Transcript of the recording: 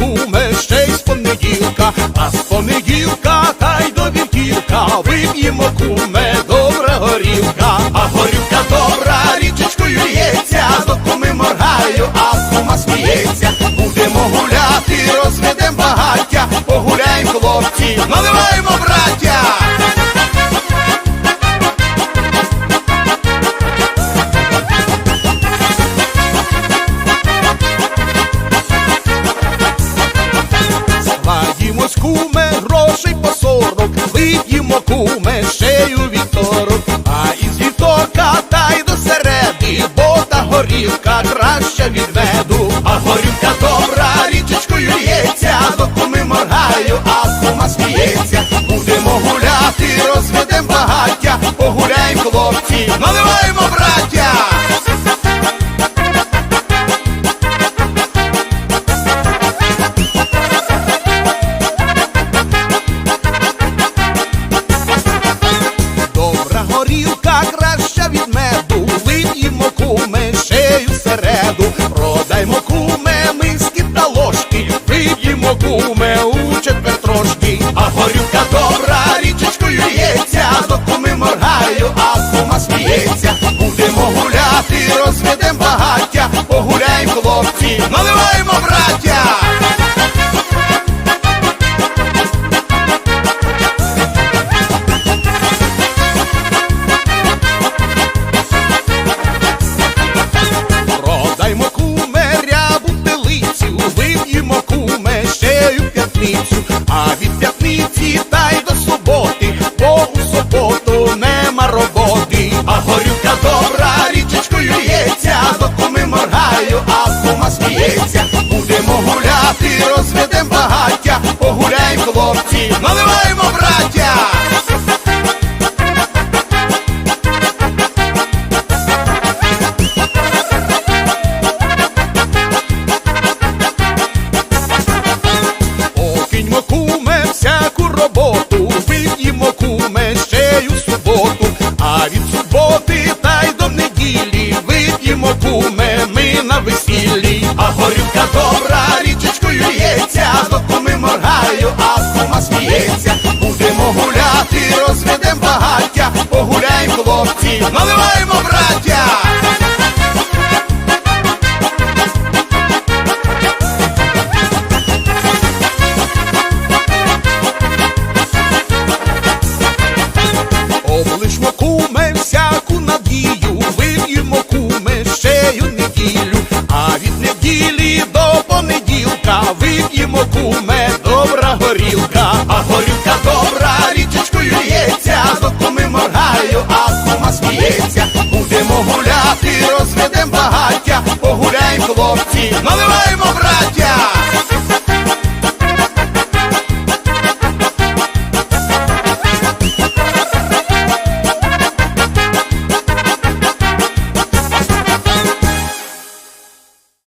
куме, ще й з понеділка, а з понеділка та й до вівтілка вип'ємо куме. грошей по сорок, вип'ємо куме ще й у вівторок, а із вівторка та й до середи, бо та горівка краще відведу, а горівка добра річечкою лється, доку ми моргаю. а It's la torra. а вип'ємо куб.